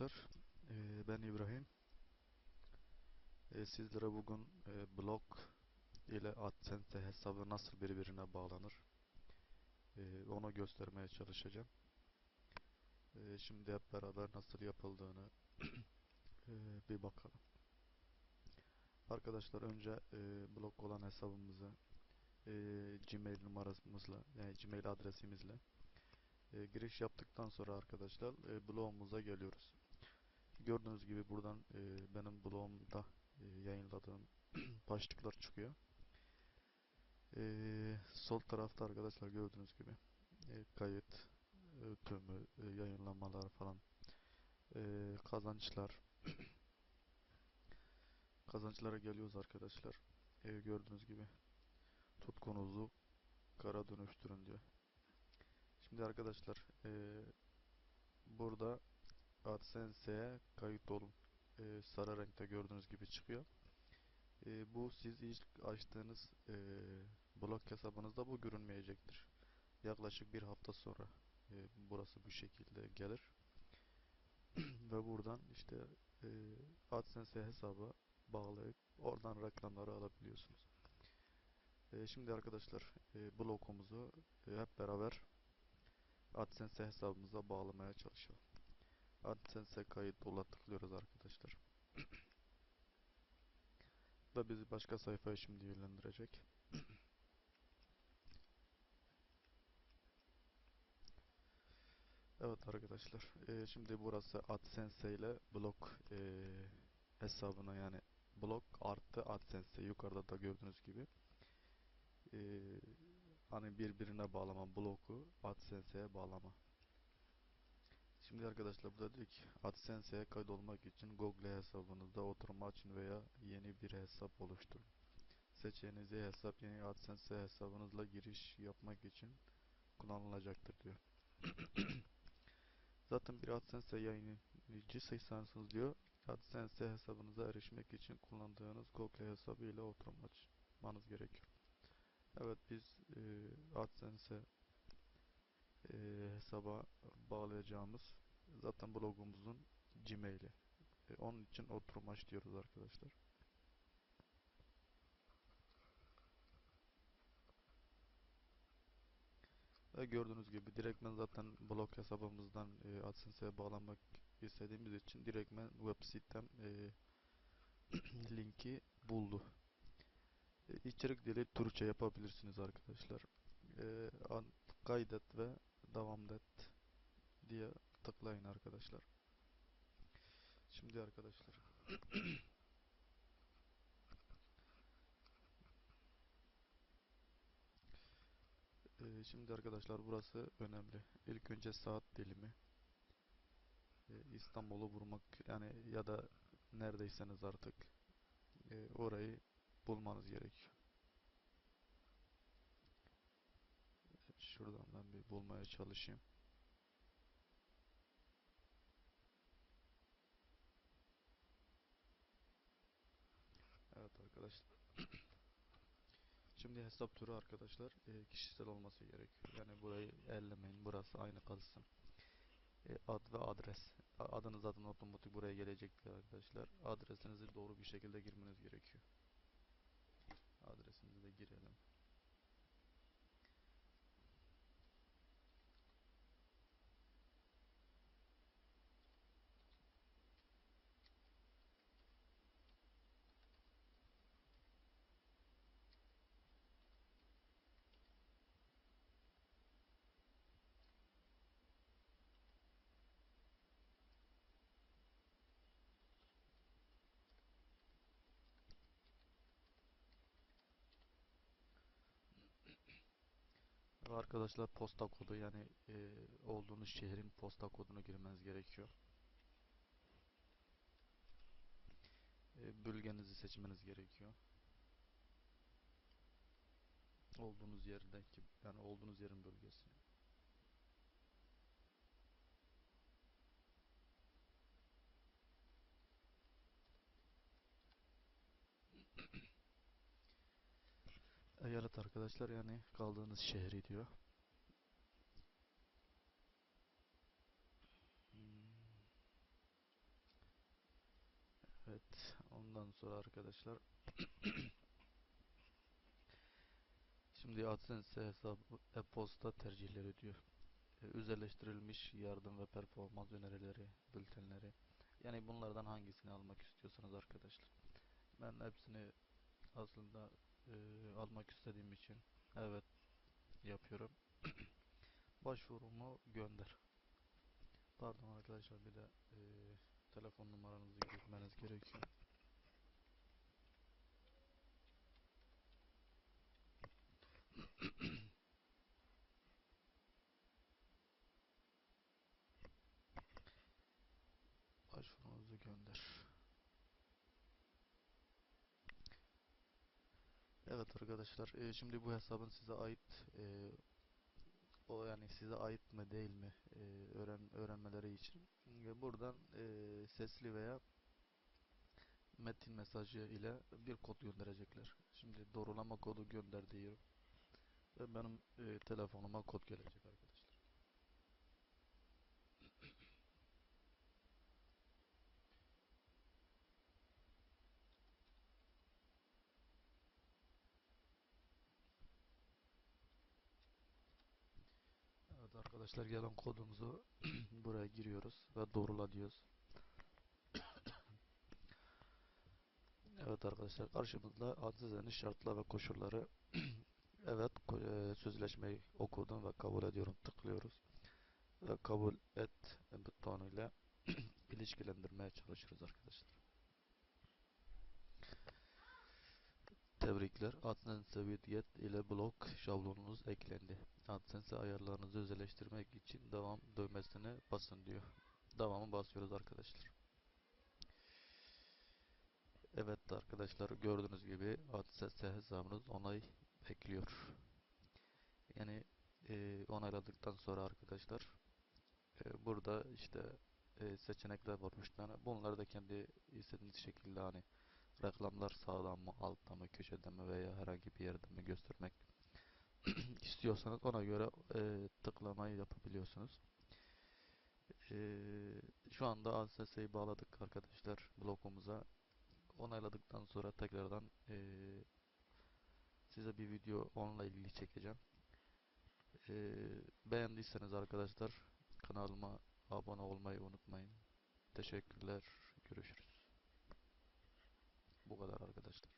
arkadaşlar. Ee, ben İbrahim. Ee, sizlere bugün e, blog ile AdSense hesabı nasıl birbirine bağlanır ee, onu göstermeye çalışacağım. Ee, şimdi hep beraber nasıl yapıldığını e, bir bakalım. Arkadaşlar önce e, blog olan hesabımızı e, Gmail numaramızla yani Gmail adresimizle e, giriş yaptıktan sonra arkadaşlar e, blogumuza geliyoruz. Gördüğünüz gibi buradan e, benim blogumda e, yayınladığım başlıklar çıkıyor. E, sol tarafta arkadaşlar gördüğünüz gibi e, kayıt, e, tümü, e, yayınlamalar falan, e, kazançlar, kazançlara geliyoruz arkadaşlar. E, gördüğünüz gibi tutkunuzu kara dönüştürün diyor. Şimdi arkadaşlar e, burada AdSense'ye kayıt olun. E, sarı renkte gördüğünüz gibi çıkıyor. E, bu siz ilk açtığınız e, blog hesabınızda bu görünmeyecektir. Yaklaşık bir hafta sonra e, burası bu şekilde gelir. Ve buradan işte e, AdSense hesabı bağlayıp oradan reklamları alabiliyorsunuz. E, şimdi arkadaşlar e, blogumuzu e, hep beraber AdSense hesabımıza bağlamaya çalışalım. AdSense kayıt ola tıklıyoruz arkadaşlar. da bizi başka sayfaya şimdi yönlendirecek. evet arkadaşlar. E, şimdi burası AdSense ile blog e, hesabına yani blog artı AdSense yukarıda da gördüğünüz gibi e, hani birbirine bağlama bloku AdSense'ye bağlama. Şimdi arkadaşlar burada dedik AdSense'ye kaydolmak için Google hesabınızda oturma açın veya yeni bir hesap oluşturun. Seçeneğiniz hesap yeni AdSense hesabınızla giriş yapmak için kullanılacaktır diyor. Zaten bir AdSense yayıncısıysanız diyor AdSense hesabınıza erişmek için kullandığınız Google hesabı ile oturma açmanız gerekiyor. Evet biz e, AdSense e, hesaba bağlayacağımız zaten blogumuzun Gmail'i. E, onun için oturum aç diyoruz arkadaşlar. Ve gördüğünüz gibi direktmen zaten blog hesabımızdan e, AdSense'ye bağlanmak istediğimiz için direktmen web sitem e, linki buldu. E, içerik dili Türkçe yapabilirsiniz arkadaşlar. E, kaydet ve devam et diye tıklayın arkadaşlar. Şimdi arkadaşlar ee, şimdi arkadaşlar burası önemli. İlk önce saat dilimi ee, İstanbul'u vurmak yani ya da neredeyseniz artık e, orayı bulmanız gerekiyor. Şuradan bir bulmaya çalışayım. Evet arkadaşlar. Şimdi hesap türü arkadaşlar e, kişisel olması gerekiyor. Yani burayı ellemeyin. Burası aynı kalsın. E, ad ve adres. Adınız zaten otomatik buraya gelecektir arkadaşlar. Adresinizi doğru bir şekilde girmeniz gerekiyor. Arkadaşlar posta kodu yani e, olduğunuz şehrin posta kodunu girmeniz gerekiyor. E, bölgenizi seçmeniz gerekiyor. Olduğunuz yerdeki yani olduğunuz yerin bölgesi. Eyalet arkadaşlar yani kaldığınız şehri diyor. Evet. Ondan sonra arkadaşlar şimdi AdSense hesabı e-posta tercihleri diyor. E, Özelleştirilmiş yardım ve performans önerileri, bültenleri. Yani bunlardan hangisini almak istiyorsanız arkadaşlar. Ben hepsini aslında e, almak istediğim için evet yapıyorum. Başvurumu gönder. Pardon arkadaşlar bir de e, telefon numaranızı girmeniz gerekiyor. Başvurunuzu gönder. Evet arkadaşlar e, şimdi bu hesabın size ait e, o yani size ait mi değil mi e, öğren öğrenmeleri için ve buradan e, sesli veya metin mesajı ile bir kod gönderecekler. Şimdi doğrulama kodu gönder diyorum ve benim e, telefonuma kod gelecek arkadaşlar. Evet arkadaşlar gelen kodumuzu buraya giriyoruz ve doğrula diyoruz. Evet arkadaşlar karşımızda adresenin şartlar ve koşulları evet e, sözleşmeyi okudum ve kabul ediyorum tıklıyoruz ve kabul et butonuyla ilişkilendirmeye çalışırız arkadaşlar. Tebrikler. AdSense Widget ile blok şablonunuz eklendi. AdSense ayarlarınızı özelleştirmek için devam düğmesine basın diyor. Devamı basıyoruz arkadaşlar. Evet arkadaşlar gördüğünüz gibi AdSense hesabınız onay bekliyor. Yani e, onayladıktan sonra arkadaşlar e, burada işte e, seçenekler var 3 tane. Bunları da kendi istediğiniz şekilde hani reklamlar sağdan mı alttan mı köşeden mi veya herhangi bir yerden mi göstermek istiyorsanız ona göre e, tıklamayı yapabiliyorsunuz. E, şu anda ADSS'yi bağladık arkadaşlar blokumuza. Onayladıktan sonra tekrardan e, size bir video onunla ilgili çekeceğim. E, beğendiyseniz arkadaşlar kanalıma abone olmayı unutmayın. Teşekkürler. Görüşürüz. Bu kadar arkadaşlar.